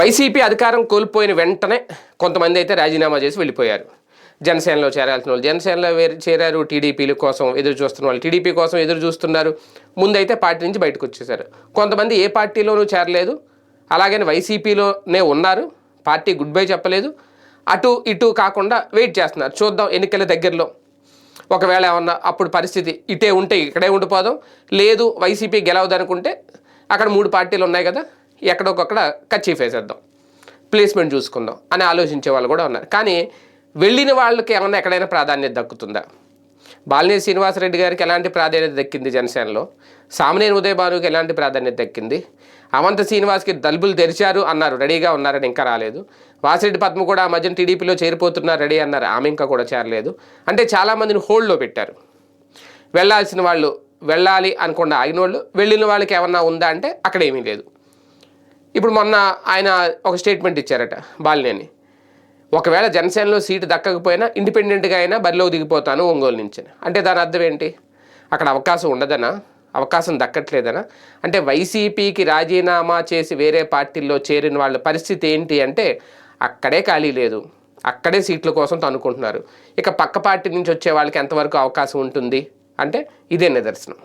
YCP అధికారం కోల్పోయిన వెంటనే కొంతమంది అయితే రాజీనామా చేసి వెళ్ళిపోయారు. జనసేనలో చేరాల్సిన వాళ్ళు జనసేనలో వేరు చేరారు టీడీపీల కోసం ఎదురు చూస్తున్న వాళ్ళు. టీడీపీ కోసం ఎదురు చూస్తున్నారు. ముందైతే పార్టీ నుంచి బయటకు వచ్చేసారు. కొంతమంది ఏ పార్టీలోనూ చేరలేదు. అలాగని వైసీపీలోనే ఉన్నారు. పార్టీ గుడ్ బై చెప్పలేదు. అటు ఇటు కాకుండా వెయిట్ చేస్తున్నారు. చూద్దాం ఎన్నికల దగ్గరలో. ఒకవేళ ఏమన్నా అప్పుడు పరిస్థితి ఇటే ఉంటే ఇక్కడే ఉండిపోదాం. లేదు వైసీపీ గెలవదనుకుంటే అక్కడ మూడు పార్టీలు ఉన్నాయి కదా. ఎక్కడొకక్కడ కచ్చీఫ్ వేసేద్దాం. ప్లేస్మెంట్ చూసుకుందాం అని ఆలోచించే వాళ్ళు కూడా ఉన్నారు. కానీ వెళ్ళిన వాళ్ళకి ఏమన్నా ఎక్కడైనా ప్రాధాన్యత దక్కుతుందా? బాలినేని శ్రీనివాసరెడ్డి గారికి ఎలాంటి ప్రాధాన్యత దక్కింది జనసేనలో? సామనేని ఉదయభానుకి ఎలాంటి ప్రాధాన్యత దక్కింది? అవంత శ్రీనివాస్కి దల్బులు తెరిచారు అన్నారు రెడీగా ఉన్నారని ఇంకా రాలేదు. వాసిరెడ్డి పద్మ కూడా ఆ మధ్యన టీడీపీలో చేరిపోతున్నారు రెడీ అన్నారు ఆమె ఇంకా కూడా చేరలేదు. అంటే చాలామందిని హోల్డ్లో పెట్టారు. వెళ్ళాల్సిన వాళ్ళు వెళ్ళాలి అనుకున్న ఆగిన వాళ్ళు వెళ్ళిన వాళ్ళకి ఏమన్నా ఉందా అంటే అక్కడ ఏమీ లేదు. ఇప్పుడు మొన్న ఆయన ఒక స్టేట్మెంట్ ఇచ్చారట బాలినేని. ఒకవేళ జనసేనలో సీటు దక్కకపోయినా ఇండిపెండెంట్గా అయినా బరిలో దిగిపోతాను ఒంగోలు నుంచి అంటే దాని అర్థం ఏంటి? అక్కడ అవకాశం ఉండదనా? అవకాశం దక్కట్లేదనా? అంటే వైసీపీకి రాజీనామా చేసి వేరే పార్టీల్లో చేరిన వాళ్ళ పరిస్థితి ఏంటి అంటే అక్కడే ఖాళీ లేదు. అక్కడే సీట్ల కోసం తనుకుంటున్నారు ఇక పక్క పార్టీ నుంచి వచ్చే వాళ్ళకి ఎంతవరకు అవకాశం ఉంటుంది? అంటే ఇదే నిదర్శనం.